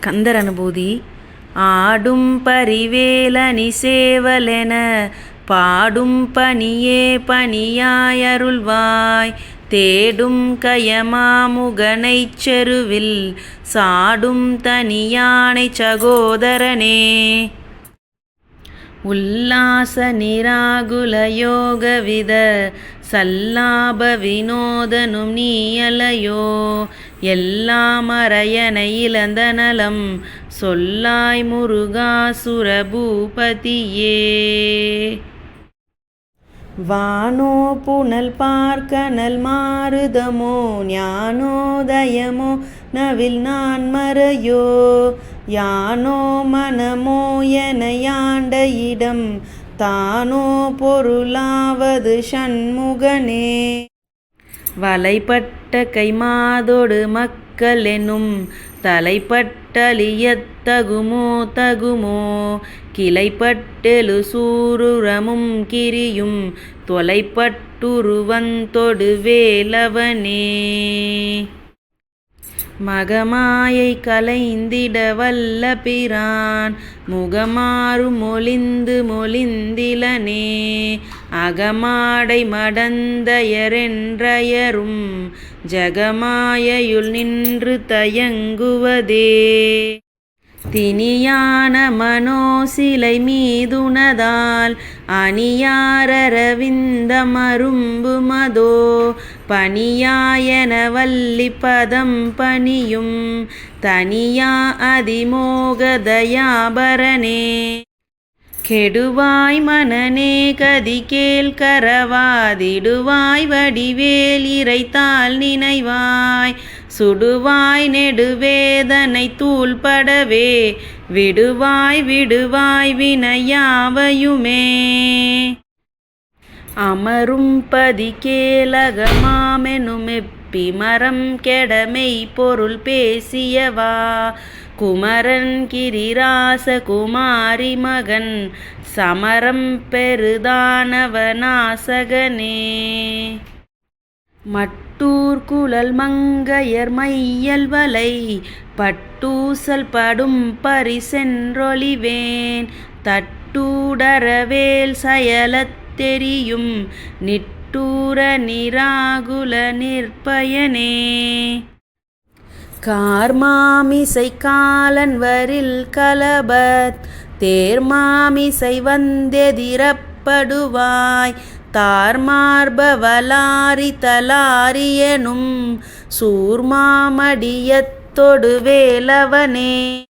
கந்தர் அனுபூதி ஆடும் பரிவேலனி சேவலென பாடும் பணியே பணியாயருள்வாய். தேடும் கயமாமுகனைச் செருவில் சாடும் தனியானை சகோதரனே. உல்லாச நிராகுல யோகவித சல்லாப வினோதனும் நீயலையோ. எல்லாம் அரையனை இழந்த நலம் சொல்லாய் முருகா சுரபூபதியே. வானோ புனல் பார்க்கனல் மாறுதமோ ஞானோதயமோ நவில் நான் மறையோ. யானோ மனமோ என யாண்ட இடம் தானோ பொருளாவது சண்முகனே. வலைப்பட்ட கைமாதோடு மக்கள் எனும் தலைப்பட்டலியத் தகுமோ தகுமோ கிளைப்பட்டெழு சூருரமும் கிரியும் தொலைப்பட்டுருவந்தொடு வேலவனே மகமாயை கலைந்திட வல்ல பிரான் முகமாறு மொழிந்து மொழிந்திலனே. அகமாடை மடந்தயரென்றயரும் ஜகமாயையுள் நின்று தயங்குவதே. தினியான மனோசிலை மீதுனதால் அணியாரரவிந்த மரும்பு மதோ பணியாயன வல்லி பதம் பணியும் தனியா அதிமோகதயாபரனே கெடுவாய் மனநே கதி கேள் கரவாதிடுவாய் வடிவேல் இறைத்தால் நினைவாய். சுடுவாய் நெடுவேதனை தூள்படவே விடுவாய் விடுவாய் வினையாவையுமே. அமரும் பதி மரம் கெடமை பொருள் பேசியவா. குமரன் கிரிராச குமாரி மகன் சமரம் பெருதானவநாசகனே. மட்டூர் குழல் மங்கையர் மையல் வலை பட்டூசல் படும் பரிசென்றொழிவேன். தட்டூடரவேல் சயலத் தெரியும் நிட்டூர நிராகுல நிற்பயனே. கார்மாமிசை காலன் வரில் கலபத். தேர்மாமிசை வந்தெதிரப்படுவாய் தார்மார்பவலாரி தலாரியனும் சூர்மாமடியத்தொடு வேலவனே.